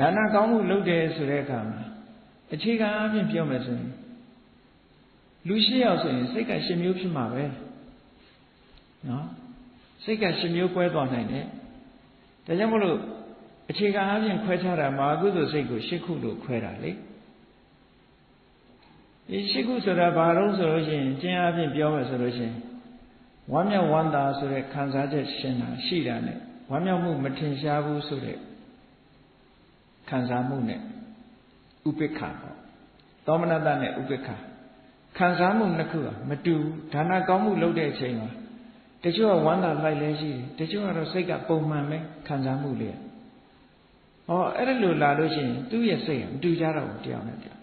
ဒါနကောင်းမှုလုပ်တယ်ဆိုတဲ့အခါမှာအခြေခံအပြင်ပြောမယ်ဆိုရင်လူရှိယောက်ဆိုရင်စိတ်ကရှင်မျိုးဖြစ်မှာပဲနော်စိတ်ကရှင်မျိုးကွဲသွားနိုင်တယ်ဒါကြောင့်မလို့အခြေခံအပြင်ခွဲခြားတာမာကုသိုလ်စိတ်ကိုရှစ်ခုလို့ခွဲတာလေဒီရှစ်ခုဆိုတာဘာလို့ဆိုလို့ရှိရင်ကျင့်အပြင်ပြောမယ်ဆိုလို့ရှိရင်ဝမ်းမြောက်ဝမ်းသာဆိုတဲ့ခံစားချက်ရှင်တာရှိတာ ਨੇ ဝမ်းမြောက်မှုမထင်ရှားဘူးဆိုတဲ့ ခံစားမှုနဲ့ဥပိ္ပခပေါ့သောမနတနဲ့ဥပိ္ပခခံစားမှုနှစ်ခုကမတူဒါနကောင်းမှုလုပ်တဲ့အချိန်မှာတချို့ကဝမ်းသာလိုက်လဲရှိတယ်တချို့ကတော့စိတ်ကပုံမှန်ပဲခံစားမှုလေးဟောအဲ့ဒါလိုလာလို့ရှိရင်သူ့ရဲ့စိတ်ကမတူကြတော့ဘူးတရားနဲ့တရား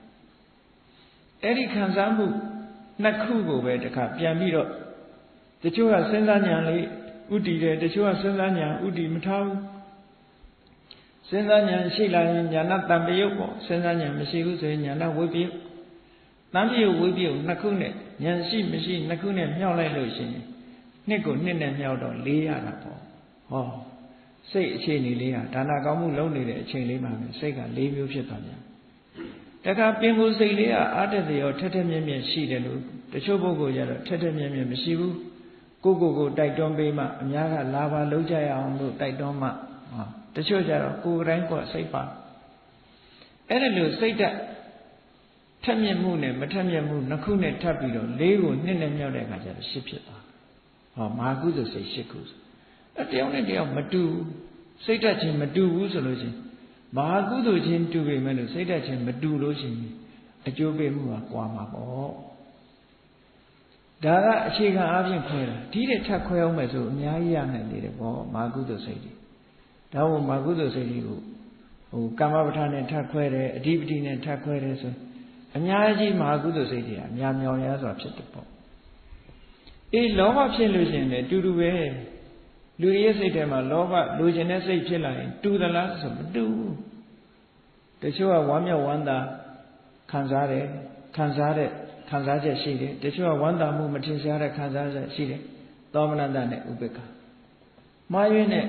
အဲ့ဒီခံစားမှုနှစ်ခုကိုပဲတခါပြန်ပြီးတော့တချို့ကစဉ်းစားဉာဏ်လေးဥတည်တယ်တချို့ကစဉ်းစားဉာဏ်ဥတည်မထားဘူး စဉ်းစားဉာဏ်ရှိလာရင်ဉာဏတံပယုတ်ပေါ့စဉ်းစားဉာဏ်မရှိဘူးဆိုရင်ဉာဏဝိပယုတ်တံပယုတ်ဝိပယုတ်နှစ်ခုနဲ့ဉာဏ်ရှိမရှိနှစ်ခုနဲ့မြောက်လိုက်လို့ရှိရင်နှစ်ကိုနှစ်နဲ့မြောက်တော့လေးရတာပေါ့ဟောစိတ်အခြေအနေလေးဟာဒါနကောင်းမှုလုပ်နေတဲ့အချိန်လေးမှာပဲစိတ်က၄မျိုးဖြစ်သွားပြန်တခါပင်ကိုယ်စိတ်လေးကအားတက်တယ်ရောထက်ထက်မြက်မြက်ရှိတယ်လို့တချို့ပုဂ္ဂိုလ်ကျတော့ထက်ထက်မြက်မြက်မရှိဘူးကိုကိုကိုတိုက်တွန်းပေးမှအများကလာပါလုံးကြရအောင်လို့တိုက်တွန်းမှဟာ တချို့ကျတော့ကိုယ်တိုင်းကစိတ်ပါအဲ့ဒါလို့စိတ်ဓာတ်ထက်မြက်မှုနဲ့မထက်မြက်မှုနှစ်ခုနဲ့ထပ်ပြီးတော့လေးကိုနှစ်နဲ့မြောက်တဲ့အခါကျတော့ရှစ်ဖြစ်သွားဟောမာကုသိုလ်စိတ်ရှစ်ခုအဲတယောက်နဲ့တယောက်မတူစိတ်ဓာတ်ချင်းမတူဘူးဆိုလို့ချင်းမာကုသိုလ်ချင်းတူပေမဲ့လို့စိတ်ဓာတ်ချင်းမတူလို့ရှိရင်အကျိုးပေးမှုကကွာမှာပေါ့ဒါကအခြေခံအားဖြင့်ခွဲတာဒီတဲ့ထပ်ခွဲအောင်မယ်ဆိုအများကြီးရနိုင်သေးတယ်ပေါ့မာကုသိုလ်စိတ်တွေ ဒါမို့မာကုသိုလ်စိတ်တွေကိုဟိုကမ္မပဋ္ဌာန်းနဲ့ထပ်ခွဲတယ်အဓိပတိနဲ့ထပ်ခွဲတယ်ဆိုအများကြီးမာကုသိုလ်စိတ်တွေအများမြောင်ရစွာဖြစ်တယ်ပေါ့အေးလောဘဖြစ်လို့ရှိရင်လည်းတူတူပဲလူရဲ့စိတ်ထဲမှာလောဘလိုချင်တဲ့စိတ်ဖြစ်လာရင်တူသလားဆိုမတူဘူးတချို့ကဝမ်းမြောက်ဝမ်းသာခံစားတယ်ခံစားတဲ့ခံစားချက်ရှိတယ်တချို့ကဝမ်းသာမှုမထင်ရှားတဲ့ခံစားချက်ရှိတယ်သောမနတနဲ့ဥပေက္ခမှားယွင်းတဲ့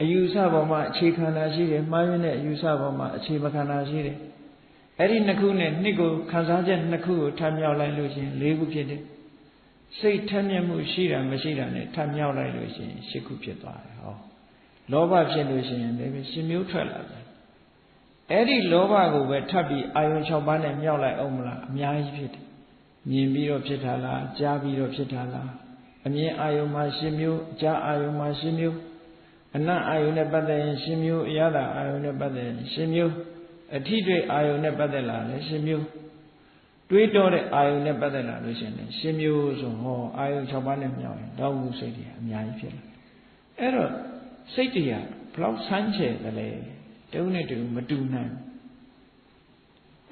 အယူဆပေါ်မှာအခြေခံတာရှိတယ်မှားယွင်းတဲ့အယူဆပေါ်မှာအခြေမခံတာရှိတယ်အဲ့ဒီနှစ်ခုနဲ့နှစ်ကိုခံစားချက်နှစ်ခုကိုထပ်မြောက်လိုက်လို့ရှင်၄ခုဖြစ်တယ်စိတ်ထက်မြက်မှုရှိတာမရှိတာနဲ့ထပ်မြောက်လိုက်လို့ရှင်၈ခုဖြစ်သွားတယ်ဟောလောဘဖြစ်လို့ရှိရင်လည်းရှင်မျိုးထွက်လာတယ်အဲ့ဒီလောဘကိုပဲထပ်ပြီးအာယုံ၆ပါးနဲ့မြောက်လိုက်အောင်မလားအများကြီးဖြစ်တယ်မြင်ပြီးတော့ဖြစ်တာလားကြားပြီးတော့ဖြစ်တာလားအမြင်အာယုံမှာ၈မျိုးကြားအာယုံမှာ၈မျိုး အနတ်အာယုံနဲ့ပတ်သက်ရင်၈မျိုးအရသာအာယုံနဲ့ပတ်သက်ရင်၈မျိုးအထိတွေ့အာယုံနဲ့ပတ်သက်လာလည်း၈မျိုးတွေးတောတဲ့အာယုံနဲ့ပတ်သက်လာလို့ရှိရင်၈မျိုးဆိုဟောအာယုံ၆ပါးနဲ့မြောက်ရင်တောင်းမှုစိတ်တွေအများကြီးဖြစ်လာအဲ့တော့စိတ်တွေကဘလောက်ဆန်းကျယ်တယ်လဲတုံးနဲ့တူမတူနိုင်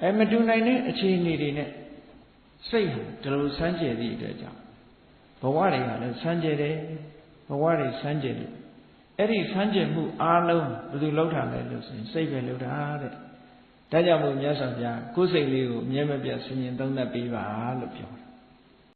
အဲမတူနိုင်တဲ့အခြေအနေတွေနဲ့စိတ်ဟာဒီလိုဆန်းကျယ်သည့်အတွက်ကြောင့်ဘဝတွေကလည်းဆန်းကျယ်တယ်ဘဝတွေဆန်းကျယ်တယ် အဲ့ဒီဆန်းကျယ်မှုအားလုံးဘယ်သူလောက်တာလဲလို့ဆိုရင်စိတ်ပဲလောက်တာတဲ့ဒါကြောင့်မို့မြတ်စွာဘုရားကိုယ်စိတ်လေးကိုအမြဲမပြတ်ဆင်ញင်သုံးသပ်ပေးပါလို့ပြော